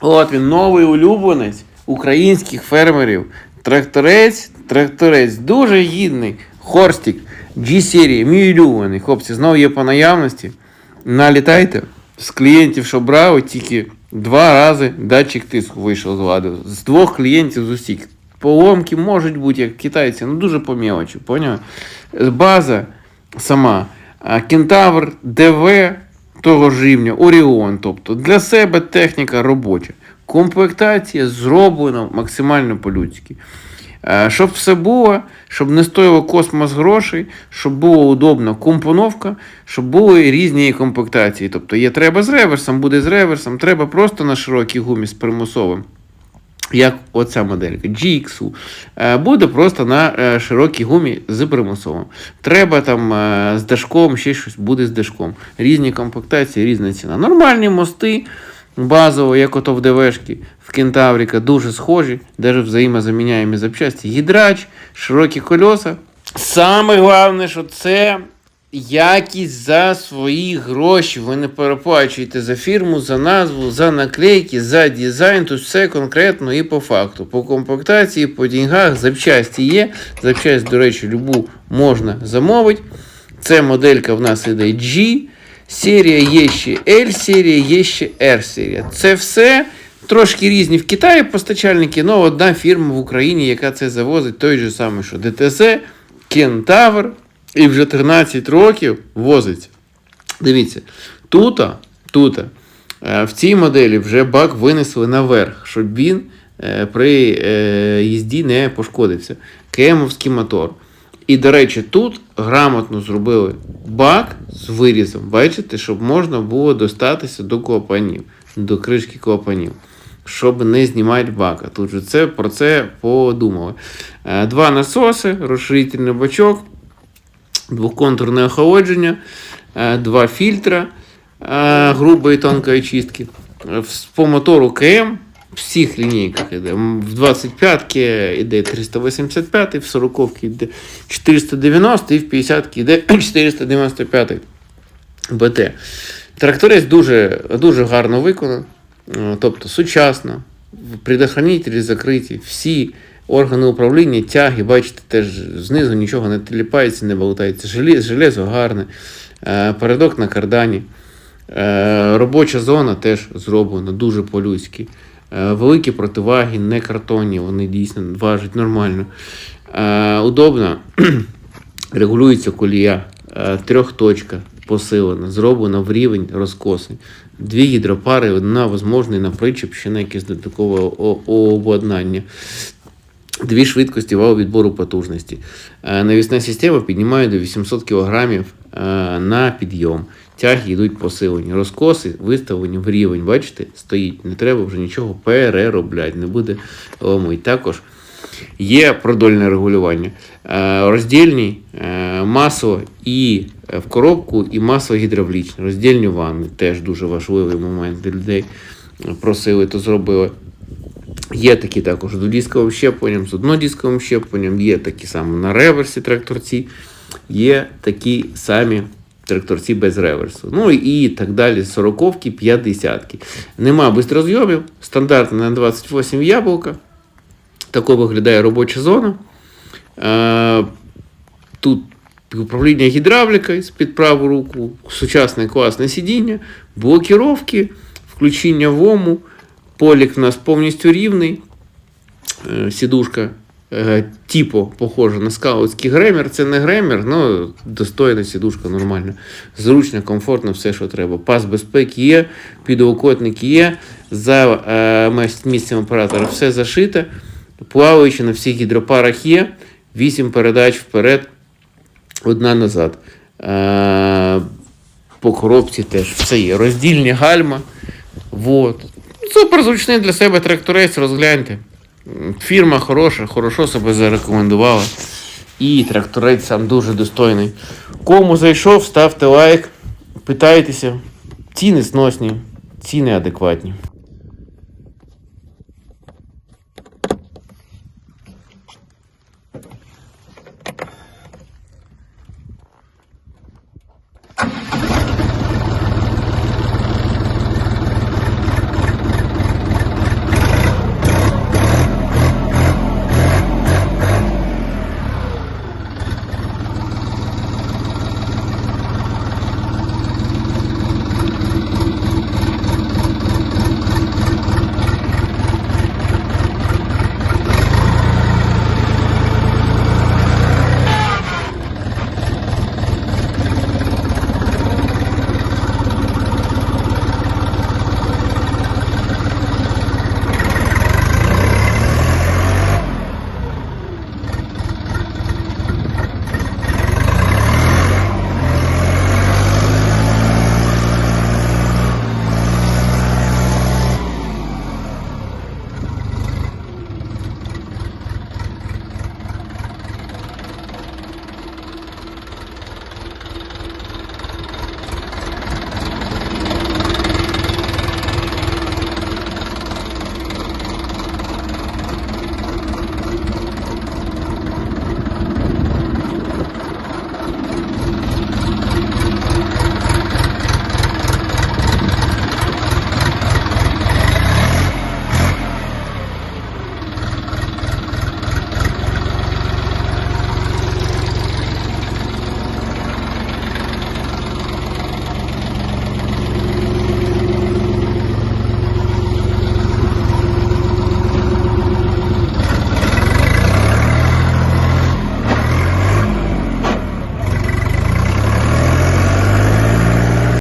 От він, новий улюбленець українських фермерів. Тракторець, тракторець, дуже гідний. Хорстік, G-серії, мій улюблений. Хлопці, знову є по наявності. Налітайте. З клієнтів, що брав, тільки два рази датчик тиску вийшов з ладу. З двох клієнтів з усіх. Поломки можуть бути, як китайці, ну дуже по мелочі, поняв? База сама. Кентавр, ДВ того ж рівня, Оріон. Тобто для себе техніка робоча. Комплектація зроблена максимально по-людськи. Е, Щоб все було, щоб не стоїло космос грошей, щоб була удобна компоновка, щоб були різні комплектації. Тобто є треба з реверсом, буде з реверсом, треба просто на широкій гумі з примусовим. Як оця моделька GX, е, буде просто на е, широкій гумі з примусовим. Треба там е, з дашком, ще щось буде з дашком. Різні комплектації, різна ціна. Нормальні мости, базово, як ото в ДВшки, в Кентавріка, дуже схожі, навіть взаємозаміняємі запчасті. Гідрач, широкі кольоса. Саме головне, що це якість за свої гроші. Ви не переплачуєте за фірму, за назву, за наклейки, за дизайн. Тут все конкретно і по факту. По комплектації, по деньгах, запчасті є. Запчасть, до речі, любу можна замовити. Це моделька в нас іде G. Серія є ще L серія, є ще R серія. Це все. Трошки різні в Китаї постачальники, але одна фірма в Україні, яка це завозить, той же самий, що ДТЗ, Кентавр, і вже 13 років возиться. Дивіться, тут, тут е, в цій моделі вже бак винесли наверх, щоб він е, при е, їзді не пошкодився. Кемовський мотор. І, до речі, тут грамотно зробили бак з вирізом. Бачите, щоб можна було достатися до клапанів, до кришки клапанів, щоб не знімати бака. Тут же це, про це подумали. Два насоси, розширительний бачок, двоконтурне охолодження, е, два фільтра е, грубої тонкої чистки. Е, По мотору КМ в всіх лінійках іде. М, В 25-ки йде 385, в 40-ки йде 490 і в 50-ки йде 495 БТ. Тракторець дуже, дуже гарно виконан, е, тобто сучасно, предохранителі закриті, всі органи управління, тяги, бачите, теж знизу нічого не теліпається, не болтається. Желе- Железо гарне, е, передок на кардані. Е, Робоча зона теж зроблена дуже по-людськи. Е, Великі противаги, не картонні, вони дійсно важать нормально. Удобно регулюється колія, трьохточка посилена, зроблена в рівень розкоси. Дві гідропари, одна можливо на причеп, ще на якесь додаткове обладнання. Дві швидкості вал відбору потужності. Е, Навісна система піднімає до 800 кг на підйом. Тяги йдуть посилені. Розкоси виставлені в рівень. Бачите, стоїть. Не треба вже нічого переробляти, не буде ломить. Також є продольне регулювання. Е, Роздільні е, масло і е, в коробку, і масло гідравлічне. Роздільні ванни теж дуже важливий момент для людей. Просили, то зробили. Є такі також з дисковим щепленням, з однодисковим щепленням, є такі самі на реверсі тракторці, є такі самі тракторці без реверсу. Ну і так далі, 40-ки, 50-ки. Нема бистрозйомів, стандартно на 28 яблука. Тако виглядає робоча зона. Тут управління гідравлікою з-під праву руку, сучасне класне сидіння, блокіровки, включення вому. Полік у нас повністю рівний. Е, Сідушка е, типу похожа на скаутський гремер. Це не гремер, але достойна сідушка нормальна. Зручно, комфортно, все, що треба. Пас безпеки є, підлокотник є. За е, місцем оператора все зашите. Плаваючи на всіх гідропарах є. 8 передач вперед, одна назад. По коробці теж все є. Роздільні гальма. Вот. Супер зручний для себе тракторець, розгляньте. Фірма хороша, хорошо себе зарекомендувала. І тракторець сам дуже достойний. Кому зайшов, ставте лайк, питайтеся. Ціни сносні, ціни адекватні.